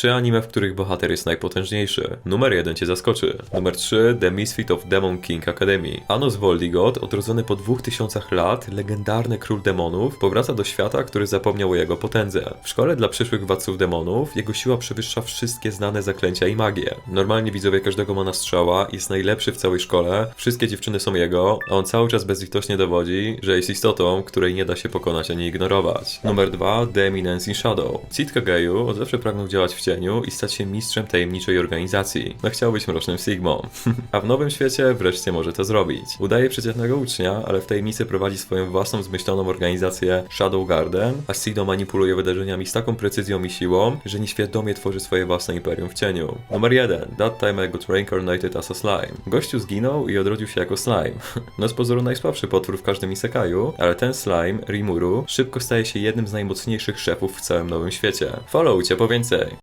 Trzy anime, w których bohater jest najpotężniejszy. Numer jeden cię zaskoczy. Numer 3 The Misfit of Demon King Academy. Anos Voldigot, odrodzony po 2000 lat, legendarny król demonów, powraca do świata, który zapomniał o jego potędze. W szkole dla przyszłych władców demonów jego siła przewyższa wszystkie znane zaklęcia i magię. Normalnie widzowie każdego ma na strzała, jest najlepszy w całej szkole, wszystkie dziewczyny są jego, a on cały czas bezlitośnie dowodzi, że jest istotą, której nie da się pokonać ani ignorować. Numer 2 The Eminence in Shadow. Cid Kageyu od zawsze pragnął działać w cieniu i stać się mistrzem tajemniczej organizacji. No chciał być mrocznym Sigmą. a w nowym świecie wreszcie może to zrobić. Udaje przeciętnego ucznia, ale w tajemnicy prowadzi swoją własną zmyśloną organizację Shadow Garden, a Sido manipuluje wydarzeniami z taką precyzją i siłą, że nieświadomie tworzy swoje własne imperium w cieniu. Numer 1. That time I got reincarnated as a slime. Gościu zginął i odrodził się jako slime. No z pozoru najsłabszy potwór w każdym isekaju, ale ten slime, Rimuru, szybko staje się jednym z najmocniejszych szefów w całym nowym świecie. Followcie po więcej!